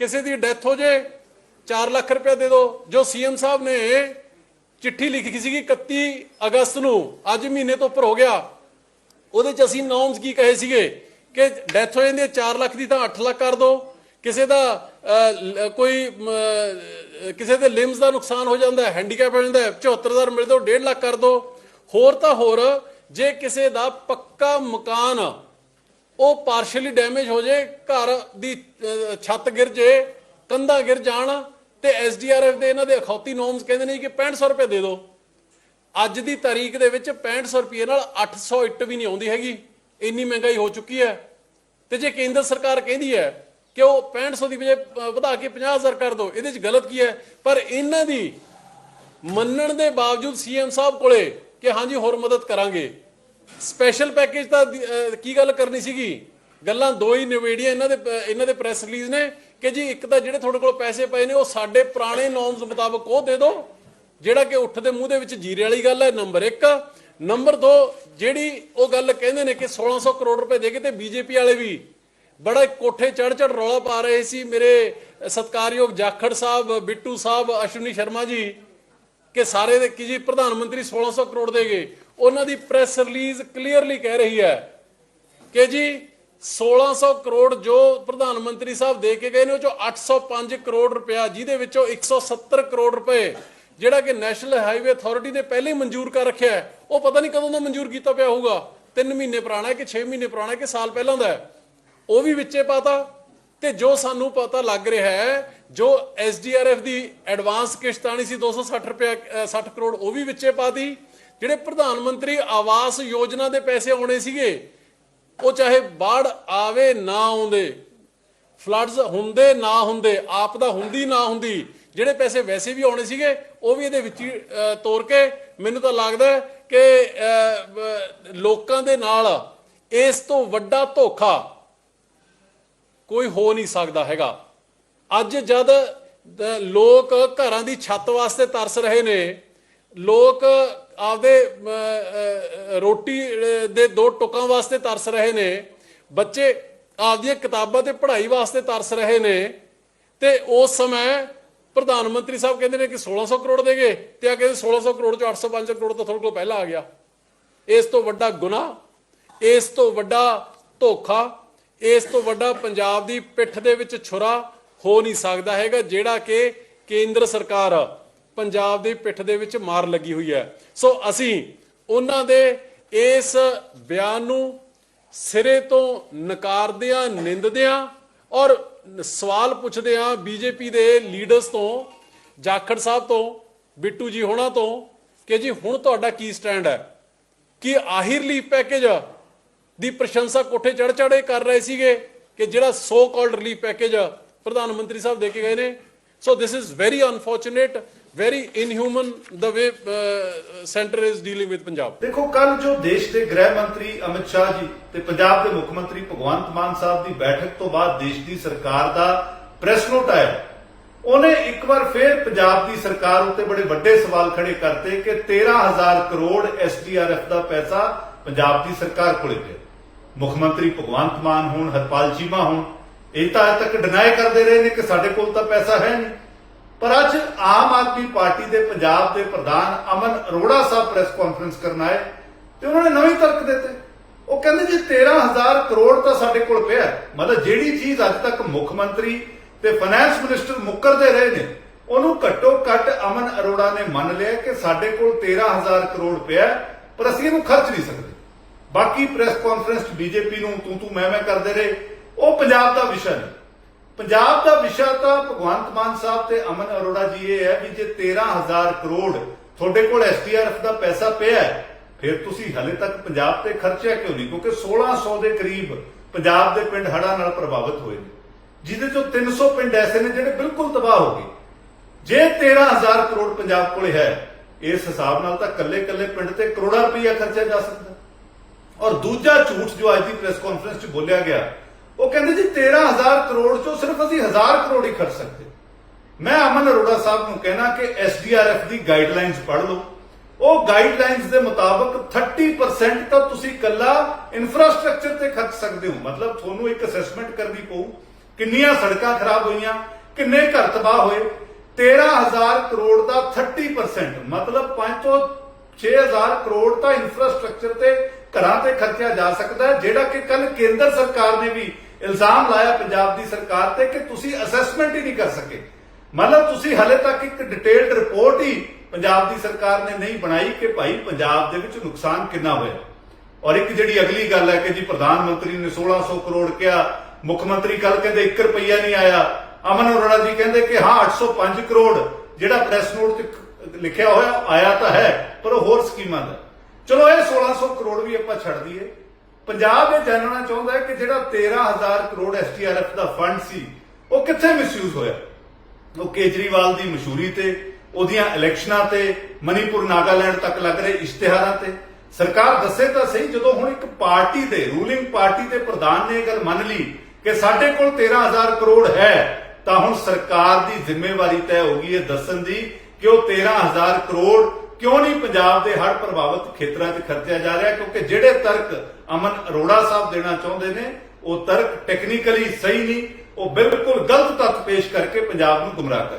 ਕਿਸੇ ਦੀ ਡੈਥ ਹੋ ਜੇ 4 ਲੱਖ ਰੁਪਏ ਦੇ ਦਿਓ ਜੋ ਸੀਐਮ ਸਾਹਿਬ ਨੇ ਚਿੱਠੀ ਲਿਖੀ ਸੀਗੀ 31 ਅਗਸਤ ਨੂੰ, ਅੱਜ ਮਹੀਨੇ ਤੋਂ ਉੱਪਰ ਹੋ ਗਿਆ। ਉਹਦੇ ਚ ਅਸੀਂ ਨੌਰਮਸ ਕੀ ਕਹੇ ਸੀਗੇ ਕਿ ਡੈਥ ਹੋ ਜਾਂਦੀ ਹੈ 4 ਲੱਖ ਦੀ ਤਾਂ 8 ਲੱਖ ਕਰ ਦਿਓ ਕਿਸੇ ਦਾ ਕੋਈ ਕਿਸੇ ਦੇ ਲਿਮਸ ਦਾ ਨੁਕਸਾਨ ਹੋ ਜਾਂਦਾ ਹੈ ਹੈਂਡੀਕੈਪ ਹੋ ਜਾਂਦਾ ਹੈ 74000 ਮਿਲਦੇ ਉਹ 1.5 ਲੱਖ ਕਰ ਦਿਓ ਹੋਰ ਤਾਂ ਹੋਰ, ਜੇ ਕਿਸੇ ਦਾ ਪੱਕਾ ਮਕਾਨ ਉਹ ਪਾਰਸ਼ਲੀ ਡੈਮੇਜ ਹੋ ਜੇ, ਘਰ ਦੀ ਛੱਤ ਗਿਰ ਜੇ, ਕੰਧਾਂ ਗਿਰ ਜਾਣ, ਤੇ ਐਸਡੀਆਰਐਫ ਦੇ ਇਹਨਾਂ ਦੇ ਅਖੌਤੀ ਨੋਰਮਸ ਕਹਿੰਦੇ ਨੇ ਕਿ 6500 ਰੁਪਏ ਦੇ ਦਿਓ। ਅੱਜ ਦੀ ਤਾਰੀਖ ਦੇ ਵਿੱਚ 6500 ਰੁਪਏ ਨਾਲ 800 ਇੱਟ ਵੀ ਨਹੀਂ ਆਉਂਦੀ ਹੈਗੀ। ਇੰਨੀ ਮਹਿੰਗਾਈ ਹੋ ਚੁੱਕੀ ਹੈ। ਤੇ ਜੇ ਕੇਂਦਰ ਸਰਕਾਰ ਕਹਿੰਦੀ ਹੈ ਕਿ ਉਹ 6500 ਦੀ ਵਜੇ ਵਧਾ ਕੇ 50000 ਕਰ ਦਿਓ ਇਹਦੇ 'ਚ ਗਲਤ ਕੀ ਹੈ? ਪਰ ਇਹਨਾਂ ਦੀ ਮੰਨਣ ਦੇ ਬਾਵਜੂਦ ਸੀਐਮ ਸਾਹਿਬ ਕੋਲੇ ਕਿ ਹਾਂਜੀ, ਹੋਰ ਮਦਦ ਕਰਾਂਗੇ। ਸਪੈਸ਼ਲ ਪੈਕੇਜ ਤਾਂ ਦੀ- ਕੀ ਗੱਲ ਕਰਨੀ ਸੀਗੀ? ਗੱਲਾਂ ਦੋ ਹੀ ਨਿਵੇੜੀਆਂ ਇਹਨਾਂ ਦੇ ਇਹਨਾਂ ਦੇ ਪ੍ਰੈਸ ਰਿਲੀਜ਼ ਨੇ ਕਿ ਜੀ ਇੱਕ ਤਾਂ ਜਿਹੜੇ ਤੁਹਾਡੇ ਕੋਲ ਪੈਸੇ ਪਏ ਨੇ, ਉਹ ਸਾਡੇ ਪੁਰਾਣੇ ਨੋਰਮਸ ਮੁਤਾਬਕ ਉਹ ਦੇ ਦਿਓ, ਜਿਹੜਾ ਕਿ ਉੱਠ ਦੇ ਮੂੰਹ ਦੇ ਵਿੱਚ ਜੀਰੇ ਵਾਲੀ ਗੱਲ ਹੈ ਨੰਬਰ 1 ਨੰਬਰ 2 ਜਿਹੜੀ ਉਹ ਗੱਲ ਕਹਿੰਦੇ ਨੇ ਕਿ 1600 ਕਰੋੜ ਰੁਪਏ ਦੇ ਕੇ ਤੇ ਬੀਜੇਪੀ ਵਾਲੇ ਵੀ ਬੜਾ ਕੋਠੇ ਚੜ ਚੜ ਰੌਲਾ ਪਾ ਰਹੇ ਸੀ। ਮੇਰੇ ਸਤਕਾਰਯੋਗ ਜਾਖੜ ਸਾਹਿਬ, ਬਿੱਟੂ ਸਾਹਿਬ, ਅਸ਼ਵਨੀ ਸ਼ਰਮਾ ਜੀ, ਕਿ ਸਾਰੇ ਦੇ, ਕਿ ਜੀ ਪ੍ਰਧਾਨ ਮੰਤਰੀ 1600 ਕਰੋੜ ਦੇਗੇ ਉਹਨਾਂ ਦੀ ਪ੍ਰੈਸ ਰਿਲੀਜ਼ ਕਲੀਅਰਲੀ ਕਹਿ ਰਹੀ ਹੈ ਕਿ ਜੀ 1600 ਕਰੋੜ ਜੋ ਪ੍ਰਧਾਨ ਮੰਤਰੀ ਸਾਹਿਬ ਦੇ ਕੇ ਗਏ ਨੇ ਉਹ ਚੋਂ 805 ਕਰੋੜ ਰੁਪਇਆ ਜਿਹਦੇ ਵਿੱਚੋਂ 170 ਕਰੋੜ ਰੁਪਏ ਜਿਹੜਾ ਕਿ ਨੈਸ਼ਨਲ ਹਾਈਵੇ ਅਥਾਰਟੀ ਨੇ ਪਹਿਲੇ ਹੀ ਮਨਜ਼ੂਰ ਕਰ ਰੱਖਿਆ ਹੈ। ਉਹ ਪਤਾ ਨਹੀਂ ਕਦੋਂ ਦਾ ਮਨਜ਼ੂਰ ਕੀਤਾ ਪਿਆ ਹੋਊਗਾ। 3 ਮਹੀਨੇ ਪੁਰਾਣਾ ਹੈ ਕਿ 6 ਮਹੀਨੇ ਪੁਰਾਣਾ ਹੈ ਕਿ ਸਾਲ ਪਹਿਲਾਂ ਦਾ ਉਹ ਵੀ ਵਿੱਚੇ ਪਾਤਾ ਤੇ ਜੋ ਸਾਨੂੰ ਪਤਾ ਲੱਗ ਰਿਹਾ ਹੈ ਜੋ ਐਸਡੀਆਰਐਫ ਦੀ ਐਡਵਾਂਸ ਕਿਸ਼ਤ ਆਣੀ ਸੀ 260 ਰੁਪਏ ਅ, 60 ਕਰੋੜ ਉਹ ਵੀ ਵਿੱਚੇ ਪਾਤੀ। ਜਿਹੜੇ ਪ੍ਰਧਾਨ ਮੰਤਰੀ ਆਵਾਸ ਯੋਜਨਾ ਦੇ ਪੈਸੇ ਆਉਣੇ ਸੀਗੇ, ਉਹ ਚਾਹੇ ਬਾੜ ਆਵੇ ਨਾ ਆਉਂਦੇ, ਫਲੱਡਸ ਹੁੰਦੇ ਨਾ ਹੁੰਦੇ ਆਪਦਾ ਹੁੰਦੀ ਨਾ ਹੁੰਦੀ, ਜਿਹੜੇ ਪੈਸੇ ਵੈਸੇ ਵੀ ਆਉਣੇ ਸੀਗੇ, ਉਹ ਵੀ ਇਹਦੇ ਵਿੱਚ ਹੀ ਤੋਰ ਕੇ ਮੈਨੂੰ ਤਾਂ ਲੱਗਦਾ ਕਿ ਲੋਕਾਂ ਦੇ ਨਾਲ ਇਸ ਤੋਂ ਵੱਡਾ ਧੋਖਾ ਕੋਈ ਹੋ ਨਹੀਂ ਸਕਦਾ ਹੈਗਾ। ਅੱਜ ਜਦ ਲੋਕ ਘਰਾਂ ਦੀ ਛੱਤ ਵਾਸਤੇ ਤਰਸ ਰਹੇ ਨੇ, ਲੋਕ ਆਪਦੇ ਰੋਟੀ ਦੇ ਦੋ ਟੁਕਾਂ ਵਾਸਤੇ ਤਰਸ ਰਹੇ ਨੇ। ਬੱਚੇ ਆਪਦੀਆਂ ਕਿਤਾਬਾਂ ਤੇ ਪੜ੍ਹਾਈ ਵਾਸਤੇ ਤਰਸ ਰਹੇ ਨੇ। ਤੇ ਉਸ ਸਮੇਂ ਪ੍ਰਧਾਨ ਮੰਤਰੀ ਸਾਹਿਬ ਕਹਿੰਦੇ ਨੇ ਕਿ 1600 ਕਰੋੜ ਦੇਗੇ ਤੇ ਆ ਕਹਿੰਦੇ 1600 ਕਰੋੜ ਚੋਂ 805 ਕਰੋੜ ਤਾਂ ਤੁਹਾਡੇ ਕੋਲ ਪਹਿਲਾਂ ਆ ਗਿਆ। ਇਸ ਤੋਂ ਵੱਡਾ ਗੁਨਾਹ, ਇਸ ਤੋਂ ਵੱਡਾ ਧੋਖਾ, ਇਸ ਤੋਂ ਵੱਡਾ ਪੰਜਾਬ ਦੀ ਪਿੱਠ ਦੇ ਵਿੱਚ ਛੁਰਾ ਹੋ ਨਹੀਂ ਸਕਦਾ ਹੈਗਾ, ਜਿਹੜਾ ਕਿ ਕੇਂਦਰ ਸਰਕਾਰ ਪੰਜਾਬ ਦੀ ਪਿੱਠ ਦੇ ਵਿੱਚ ਮਾਰ ਲੱਗੀ ਹੋਈ ਹੈ। ਸੋ ਅਸੀਂ ਉਹਨਾਂ ਦੇ ਇਸ ਬਿਆਨ ਨੂੰ ਸਿਰੇ ਤੋਂ ਨਕਾਰਦਿਆਂ, ਨਿੰਦਦਿਆਂ ਔਰ ਸਵਾਲ ਪੁੱਛਦੇ ਪੁੱਛਦਿਆਂ ਬੀਜੇਪੀ ਦੇ ਲੀਡਰਸ ਤੋਂ, ਜਾਖੜ ਸਾਹਿਬ ਤੋਂ, ਬਿੱਟੂ ਜੀ ਹੋਣਾ ਤੋਂ ਕਿ ਜੀ ਹੁਣ ਤੁਹਾਡਾ ਕੀ ਸਟੈਂਡ ਹੈ? ਕਿ ਆਹੀ ਪੈਕੇਜ ਦੀ ਪ੍ਰਸ਼ੰਸਾ ਕੋਠੇ ਚੜ ਚੜੇ ਕਰ ਰਹੇ ਸੀਗੇ ਕਿ ਜਿਹੜਾ ਸੋ ਕਾਲਡ ਰਿਲੀਫ ਪੈਕੇਜ ਪ੍ਰਧਾਨ ਮੰਤਰੀ ਸਾਹਿਬ ਦੇ ਕੇ ਗਏ ਨੇ? So this is very unfortunate very inhuman the way centre is dealing with Punjab ਦੇਖੋ ਕੱਲ ਜੋ ਦੇਸ਼ ਦੇ ਗ੍ਰਹਿ ਮੰਤਰੀ ਅਮਿਤ ਸ਼ਾਹ ਜੀ ਤੇ ਪੰਜਾਬ ਦੇ ਮੁੱਖ ਮੰਤਰੀ ਭਗਵੰਤ ਮਾਨ ਸਾਹਿਬ ਦੀ ਬੈਠਕ ਤੋਂ ਬਾਅਦ ਦੇਸ਼ ਦੀ ਸਰਕਾਰ ਦਾ ਪ੍ਰੈਸ ਨੋਟ ਆਇਆ, ਉਹਨੇ ਇੱਕ ਵਾਰ ਫੇਰ ਪੰਜਾਬ ਦੀ ਸਰਕਾਰ ਉੱਤੇ ਬੜੇ ਵੱਡੇ ਸਵਾਲ ਖੜੇ ਕਰਤੇ ਕਿ 13000 ਕਰੋੜ ਐਸਡੀਆਰਐਫ ਦਾ ਪੈਸਾ ਪੰਜਾਬ ਦੀ ਸਰਕਾਰ ਕੋਲੇ ਪਿਆ। ਮੁੱਖ ਮੰਤਰੀ ਭਗਵੰਤ ਮਾਨ ਹੋਣ, ਹਰਪਾਲ ਚੀਮਾ ਹੋਣ, ਇਹ ਤਾਂ ਅਜੇ ਤੱਕ ਡਿਨਾਈ ਕਰਦੇ ਰਹੇ ਨੇ ਕਿ ਸਾਡੇ ਕੋਲ ਤਾਂ ਪੈਸਾ ਹੈ ਨਹੀਂ। ਪਰ ਅੱਜ ਆਮ ਆਦਮੀ ਪਾਰਟੀ ਦੇ ਪੰਜਾਬ ਦੇ ਪ੍ਰਧਾਨ ਅਮਨ ਅਰੋੜਾ ਸਾਹਿਬ ਪ੍ਰੈਸ ਕਾਨਫਰੰਸ ਕਰਨ ਆਏ ਤੇ ਉਹਨਾਂ ਨੇ ਨਵੇਂ ਤਰਕ ਦਿੱਤੇ। ਉਹ ਕਹਿੰਦੇ ਜੀ 13000 ਕਰੋੜ ਤਾਂ ਸਾਡੇ ਕੋਲ ਪਿਆ ਮਤਲਬ ਜਿਹੜੀ ਚੀਜ਼ ਅੱਜ ਤੱਕ ਮੁੱਖ ਮੰਤਰੀ ਤੇ ਫਾਈਨੈਂਸ ਮਿਨਿਸਟਰ ਮੁੱਕਰਦੇ ਰਹੇ ਨੇ, ਉਹਨੂੰ ਘੱਟੋ ਘੱਟ ਅਮਨ ਅਰੋੜਾ ਨੇ ਮੰਨ ਲਿਆ ਕਿ ਸਾਡੇ ਕੋਲ 13000 ਕਰੋੜ ਪਿਆ ਪਰ ਅਸੀਂ ਇਹਨੂੰ ਖਰਚ ਨਹੀਂ ਸਕਦੇ। ਬਾਕੀ ਪ੍ਰੈਸ ਕਾਨਫਰੰਸ 'ਚ ਬੀਜੇਪੀ ਨੂੰ ਤੂੰ ਤੂੰ ਮੈਂ ਮੈਂ ਕਰਦੇ ਰਹੇ। ਉਹ ਪੰਜਾਬ ਦਾ ਵਿਸ਼ਾ ਨਹੀਂ। ਪੰਜਾਬ ਦਾ ਵਿਸ਼ਾ ਤਾਂ ਭਗਵੰਤ ਮਾਨ ਸਾਹਿਬ ਤੇ ਅਮਨ ਅਰੋੜਾ ਜੀ ਇਹ ਹੈ ਵੀ ਜੇ 13000 ਕਰੋੜ ਤੁਹਾਡੇ ਕੋਲ ਐਸਡੀਆਰਐਫ ਦਾ ਪੈਸਾ ਪਿਆ ਹੈ, ਫਿਰ ਤੁਸੀਂ ਹਲੇ ਤੱਕ ਪੰਜਾਬ ਤੇ ਖਰਚਿਆ ਕਿਉਂ ਨਹੀਂ? ਕਿਉਂਕਿ 1600 ਦੇ ਕਰੀਬ ਪੰਜਾਬ ਦੇ ਪਿੰਡ ਹੜ੍ਹਾਂ ਨਾਲ ਪ੍ਰਭਾਵਿਤ ਹੋਏ ਨੇ। ਜਿਹਦੇ ਚੋਂ 300 ਪਿੰਡ ਐਸੇ ਨੇ ਜਿਹੜੇ ਬਿਲਕੁਲ ਤਬਾਹ ਹੋ ਗਏ। ਜੇ 13000 ਕਰੋੜ ਪੰਜਾਬ ਕੋਲ ਹੈ, ਇਸ ਹਿਸਾਬ ਨਾਲ ਤਾਂ ਕੱਲੇ-ਕੱਲੇ ਪਿੰਡ ਤੇ ਕਰੋੜਾਂ ਰੁਪਈਆ ਖਰਚਿਆ ਜਾ ਸਕਦਾ। ਔਰ ਦੂਜਾ ਝੂਠ ਜੋ ਅੱਜ ਦੀ ਪ੍ਰੈਸ ਕਾਨਫਰੰਸ 'ਚ ਬੋਲਿਆ ਗਿਆ ਉਹ ਕਹਿੰਦੇ ਜੀ 13000 ਕਰੋੜ ਚੋਂ ਸਿਰਫ ਅਸੀਂ 1000 ਕਰੋੜ ਹੀ ਖਰਚ ਸਕਦੇ। ਮੈਂ ਅਮਨ ਅਰੋੜਾ ਸਾਹਿਬ ਨੂੰ ਕਹਿਣਾ ਕਿ ਐਸਡੀਆਰਐਫ ਦੀ ਗਾਈਡਲਾਈਨਸ ਪੜ੍ਹ ਲਓ। ਉਹ ਗਾਈਡਲਾਈਨਸ ਦੇ ਮੁਤਾਬਕ 30% ਤਾਂ ਤੁਸੀਂ ਕੱਲਾ ਇਨਫਰਾਸਟ੍ਰਕਚਰ ਤੇ ਖਰਚ ਸਕਦੇ ਹੋ। ਮਤਲਬ ਤੁਹਾਨੂੰ ਇੱਕ ਅਸੈਸਮੈਂਟ ਕਰਨੀ ਪਊ, ਕਿੰਨੀਆਂ ਸੜਕਾਂ ਖਰਾਬ ਹੋਈਆਂ, ਕਿੰਨੇ ਘਰ ਤਬਾਹ ਹੋਏ। 13000 ਕਰੋੜ ਦਾ 30% ਮਤਲਬ 5 ਤੋਂ 6000 ਕਰੋੜ ਤਾਂ ਇਨਫਰਾਸਟ੍ਰਕਚਰ ਤੇ ਘਰਾਂ ਤੇ ਖਰਚਿਆ ਜਾ ਸਕਦਾ ਹੈ, ਜਿਹੜਾ ਕਿ ਕੱਲ ਕੇਂਦਰ ਸਰਕਾਰ ਨੇ ਵੀ ਇਲਜ਼ਾਮ ਲਾਇਆ ਪੰਜਾਬ ਦੀ ਸਰਕਾਰ ਤੇ ਕਿ ਤੁਸੀਂ ਅਸੈਸਮੈਂਟ ਹੀ ਨਹੀਂ ਕਰ ਸਕੇ। ਮਤਲਬ ਤੁਸੀਂ ਹਲੇ ਤੱਕ ਇੱਕ ਡਿਟੇਲਡ ਰਿਪੋਰਟ ਹੀ ਪੰਜਾਬ ਦੀ ਸਰਕਾਰ ਨੇ ਨਹੀਂ ਬਣਾਈ ਕਿ ਭਾਈ ਪੰਜਾਬ ਦੇ ਵਿੱਚ ਨੁਕਸਾਨ ਕਿੰਨਾ ਹੋਇਆ। ਔਰ ਇੱਕ ਜਿਹੜੀ ਅਗਲੀ ਗੱਲ ਹੈ ਕਿ ਜੀ ਪ੍ਰਧਾਨ ਮੰਤਰੀ ਨੇ 1600 ਕਰੋੜ ਕਿਹਾ, ਮੁੱਖ ਮੰਤਰੀ ਕੱਲ ਕਹਿੰਦੇ 1 ਰੁਪਈਆ ਨਹੀਂ ਆਇਆ। ਅਮਨ ਅਰੋੜਾ ਜੀ ਕਹਿੰਦੇ ਕਿ ਹਾਂ 805 ਕਰੋੜ ਜਿਹੜਾ ਪ੍ਰੈਸ ਨੋਟ 'ਚ ਲਿਖਿਆ ਹੋਇਆ, ਆਇਆ ਤਾਂ ਹੈ, ਪਰ ਉਹ ਹੋਰ ਸਕੀਮਾਂ ਦਾ। ਚਲੋ ਇਹ 1600 ਕਰੋੜ ਵੀ ਆਪਾਂ ਛੱਡ ਦਈਏ। ਪੰਜਾਬ ਇਹ ਜਾਣਨਾ ਚਾਹੁੰਦਾ ਹੈ ਕਿ ਜਿਹੜਾ 13000 ਕਰੋੜ ਐਸਟੀਆਰਐਫ ਦਾ ਫੰਡ ਸੀ, ਉਹ ਕਿੱਥੇ ਮਿਸਯੂਜ਼ ਹੋਇਆ? ਉਹ ਕੇਜਰੀਵਾਲ ਦੀ ਮਸ਼ਹੂਰੀ ਤੇ, ਉਹਦੀਆਂ ਇਲੈਕਸ਼ਨਾਂ ਤੇ, ਮਨੀਪੁਰ ਨਾਗਾਲੈਂਡ ਤੱਕ ਲੱਗ ਰਹੇ ਇਸ਼ਤਿਹਾਰਾਂ ਤੇ। ਸਰਕਾਰ ਦੱਸੇ ਤਾਂ ਸਹੀ, ਜਦੋਂ ਹੁਣ ਇੱਕ ਪਾਰਟੀ ਦੇ, ਰੂਲਿੰਗ ਪਾਰਟੀ ਦੇ ਪ੍ਰਧਾਨ ਨੇ ਇਹ ਗੱਲ ਮੰਨ ਲਈ ਕਿ ਸਾਡੇ ਕੋਲ 13000 ਕਰੋੜ ਹੈ, ਤਾਂ ਹੁਣ ਸਰਕਾਰ ਦੀ ਜ਼ਿੰਮੇਵਾਰੀ ਤੈਅ ਹੋ ਗਈ ਹੈ ਦੱਸਣ ਦੀ ਕਿ ਉਹ 13000 ਕਰੋੜ ਕਿਉਂ ਨਹੀਂ ਪੰਜਾਬ ਦੇ ਹੜ੍ਹ ਪ੍ਰਭਾਵਿਤ ਖੇਤਰਾਂ 'ਚ ਖਰਚਿਆ ਜਾ ਰਿਹਾ? ਕਿਉਂਕਿ ਜਿਹੜੇ ਤਰਕ ਅਮਨ ਅਰੋੜਾ ਸਾਹਿਬ ਦੇਣਾ ਚਾਹੁੰਦੇ ਨੇ, ਉਹ ਤਰਕ ਟੈਕਨੀਕਲੀ ਸਹੀ ਨਹੀਂ, ਉਹ ਬਿਲਕੁਲ ਗਲਤ ਤੱਥ ਪੇਸ਼ ਕਰਕੇ ਪੰਜਾਬ ਨੂੰ ਗੁੰਮਰਾਹ ਕਰ